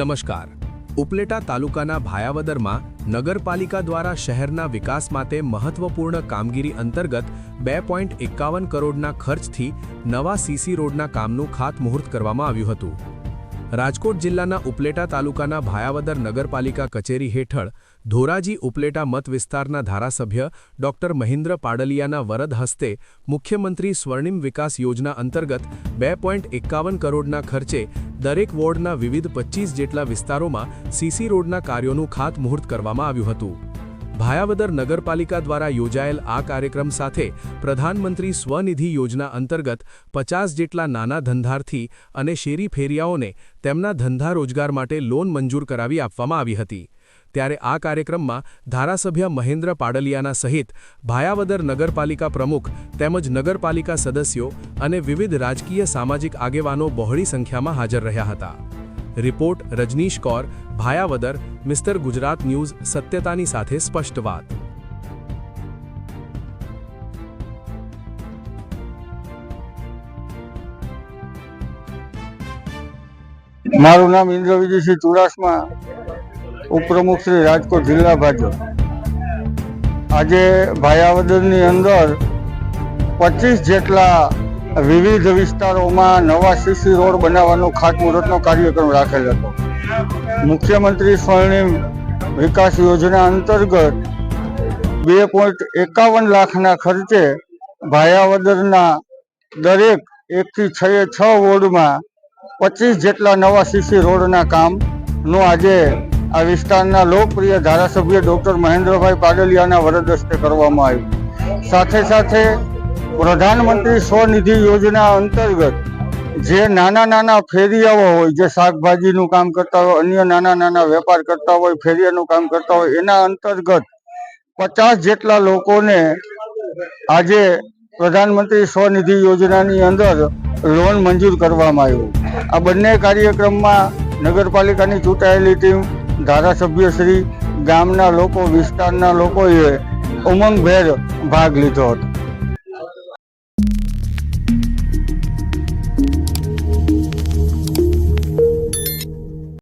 નમસ્કાર. ઉપલેટા તાલુકાના ભાયાવદરમાં નગરપાલિકા દ્વારા શહેરના વિકાસ માટે મહત્વપૂર્ણ કામગીરી અંતર્ગત બે પોઈન્ટ એકાવન કરોડના ખર્ચથી નવા સીસી રોડના કામનું ખાતમુહૂર્ત કરવામાં આવ્યું હતું. રાજકોટ જિલ્લાના ઉપલેટા તાલુકાના ભાયાવદર નગરપાલિકા કચેરી હેઠળ ધોરાજી ઉપલેટા મત વિસ્તારના ધારાસભ્ય ડોક્ટર મહિન્દ્ર પાડલિયાના વરદ હસ્તે મુખ્યમંત્રી સ્વર્ણિમ વિકાસ યોજના અંતર્ગત બે પોઈન્ટ એકાવન કરોડના ખર્ચે દરેક વોર્ડના વિવિધ પચીસ જેટલા વિસ્તારોમાં સીસી રોડના કાર્યોનું ખાતમુહૂર્ત કરવામાં આવ્યું હતું. ભાયાવદર નગરપાલિકા દ્વારા યોજાયેલ આ કાર્યક્રમ સાથે પ્રધાનમંત્રી સ્વનિધિ યોજના અંતર્ગત પચાસ જેટલા નાના ધંધાર્થી અને શેરી ફેરિયાઓને તેમના ધંધા રોજગાર માટે લોન મંજૂર કરાવી આપવામાં આવી હતી. ત્યારે આ કાર્યક્રમમાં ધારાસભ્ય મહેન્દ્ર પાડલિયાના સહિત ભાયાવદર નગરપાલિકા પ્રમુખ તેમજ નગરપાલિકા સદસ્યો અને વિવિધ રાજકીય સામાજિક આગેવાનો બહોળી સંખ્યામાં હાજર રહ્યા હતા. Report Rajnish Kaur, Bhayavadar, mister Gujarat news, સત્યતાની સાથે સ્પષ્ટ વાત. મારું નામ ઇન્દ્ર વિજયસિંહ ચુડાસમા. ઉપપ્રમુખ શ્રી રાજકોટ જિલ્લા ભાજપ. આજે ભાયાવદરની અંદર પચીસ જેટલા વિવિધ વિસ્તારોમાં નવા સીસી રોડ બનાવવાનો ખાતમુહૂર્તનો કાર્યક્રમ રાખેલ હતો. મુખ્યમંત્રી સ્વર્ણિમ વિકાસ યોજના અંતર્ગત બે પોઈન્ટ એકાવન લાખના ખર્ચે ભાયાવદરના દરેક એકથી છ છ વોર્ડમાં પચીસ જેટલા નવા સીસી રોડના કામનું આજે આ વિસ્તારના લોકપ્રિય ધારાસભ્ય ડોક્ટર મહેન્દ્રભાઈ પાડલિયાના વરદસ્તે કરવામાં આવ્યું. સાથે સાથે પ્રધાનમંત્રી સ્વનિધિ યોજના અંતર્ગત જે નાના નાના ફેરિયાઓ હોય, જે શાકભાજીનું કામ કરતા હોય, અન્ય નાના નાના વેપાર કરતા હોય, ફેરિયાનું કામ કરતા હોય, એના અંતર્ગત પચાસ જેટલા લોકોને આજે પ્રધાનમંત્રી સ્વનિધિ યોજનાની અંદર લોન મંજૂર કરવામાં આવ્યું. આ બંને કાર્યક્રમમાં નગરપાલિકાની ચૂંટાયેલી ટીમ ધારાસભ્યશ્રી ગામના લોકો વિસ્તારના લોકોએ ઉમંગભેર ભાગ લીધો હતો.